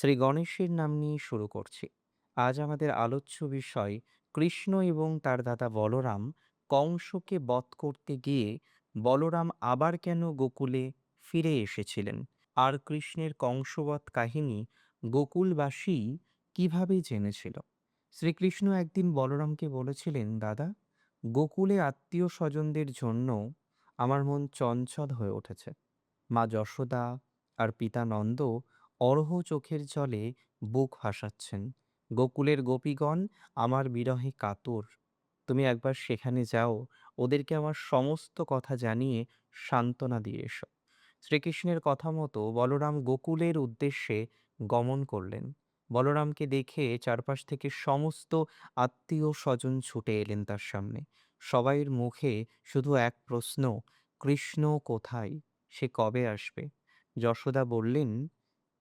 শ্রী গণেশের নাম নিয়ে শুরু করছি। আজ আমাদের আলোচ্য বিষয় কৃষ্ণ এবং তার দাদা বলরাম কংসকে বধ করতে গিয়ে বলরাম আবার কেন গোকুলে ফিরে এসেছিলেন? আর কৃষ্ণের কংসবধ কাহিনী গোকুলবাসী কীভাবে জেনেছিল? শ্রীকৃষ্ণ একদিন বলরামকে বলেছিলেন, দাদা, গোকুলে আত্মীয় স্বজনদের জন্য আমার মন চঞ্চল হয়ে উঠেছে। মা যশোদা আর পিতা নন্দ অরহ চোখের জলে বুক হাসাচ্ছেন। গোকুলের গোপীগণ, আমার বিরহে কাতর। তুমি একবার সেখানে যাও, ওদেরকে আমার সমস্ত কথা জানিয়ে সান্ত্বনা দিয়ে এসো। শ্রীকৃষ্ণের কথা মতো বলরাম গোকুলের উদ্দেশ্যে গমন করলেন। বলরামকে দেখে চারপাশ থেকে সমস্ত আত্মীয় স্বজন ছুটে এলেন তার সামনে। সবাইয়ের মুখে শুধু এক প্রশ্ন, কৃষ্ণ কোথায়? সে কবে আসবে? যশোদা বললেন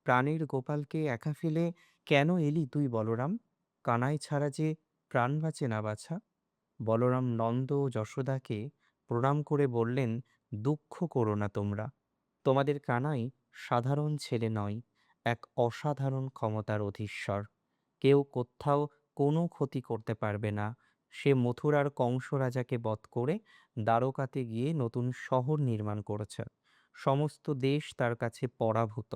প্রাণীর গোপালকে একা ফেলে কেন এলি তুই, বলরাম? কানাই ছাড়া যে প্রাণ বাঁচে না বাছা। বলরাম নন্দ ও যশোদাকে প্রণাম করে বললেন, দুঃখ করো না তোমরা। তোমাদের কানাই সাধারণ ছেলে নয়, এক অসাধারণ ক্ষমতার অধীশ্বর। কেউ কোথাও কোনো ক্ষতি করতে পারবে না। সে মথুরার কংস রাজাকে বধ করে দ্বারকাতে গিয়ে নতুন শহর নির্মাণ করেছে। সমস্ত দেশ তার কাছে পরাভূত।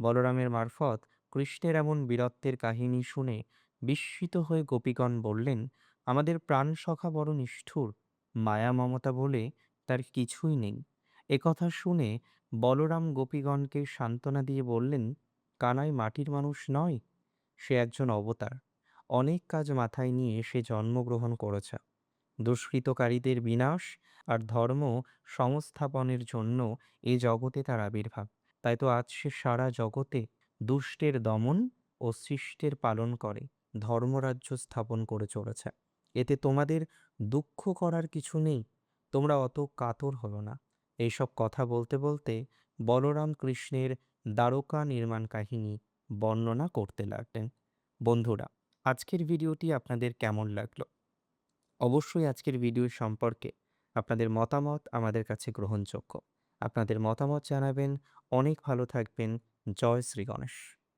বলরামের মারফত কৃষ্ণের এমন বীরত্বের কাহিনী শুনে বিস্মিত হয়ে গোপীগণ বললেন, আমাদের প্রাণ সখা বড় নিষ্ঠুর। মায়া মমতা বলে তার কিছুই নেই। একথা শুনে বলরাম গোপীগণকে সান্ত্বনা দিয়ে বললেন, কানাই মাটির মানুষ নয়, সে একজন অবতার। অনেক কাজ মাথায় নিয়ে সে জন্মগ্রহণ করেছে। দুষ্কৃতকারীদের বিনাশ আর ধর্ম সংস্থাপনের জন্য এ জগতে তার আবির্ভাব। তাই তো আজ সে সারা জগতে দুষ্টের দমন ও সৃষ্টের পালন করে, ধর্মরাজ্য স্থাপন করে চলেছে। এতে তোমাদের দুঃখ করার কিছু নেই, তোমরা অত কাতর হলো না। এইসব কথা বলতে বলতে বলরাম কৃষ্ণের দ্বারকা নির্মাণ কাহিনী বর্ণনা করতে লাগলেন। বন্ধুরা, আজকের ভিডিওটি আপনাদের কেমন লাগল? অবশ্যই আজকের ভিডিও সম্পর্কে আপনাদের মতামত আমাদের কাছে গ্রহণযোগ্য। আপনাদের মতামত জানাবেন। অনেক ভালো থাকবেন। জয় শ্রী গণেশ।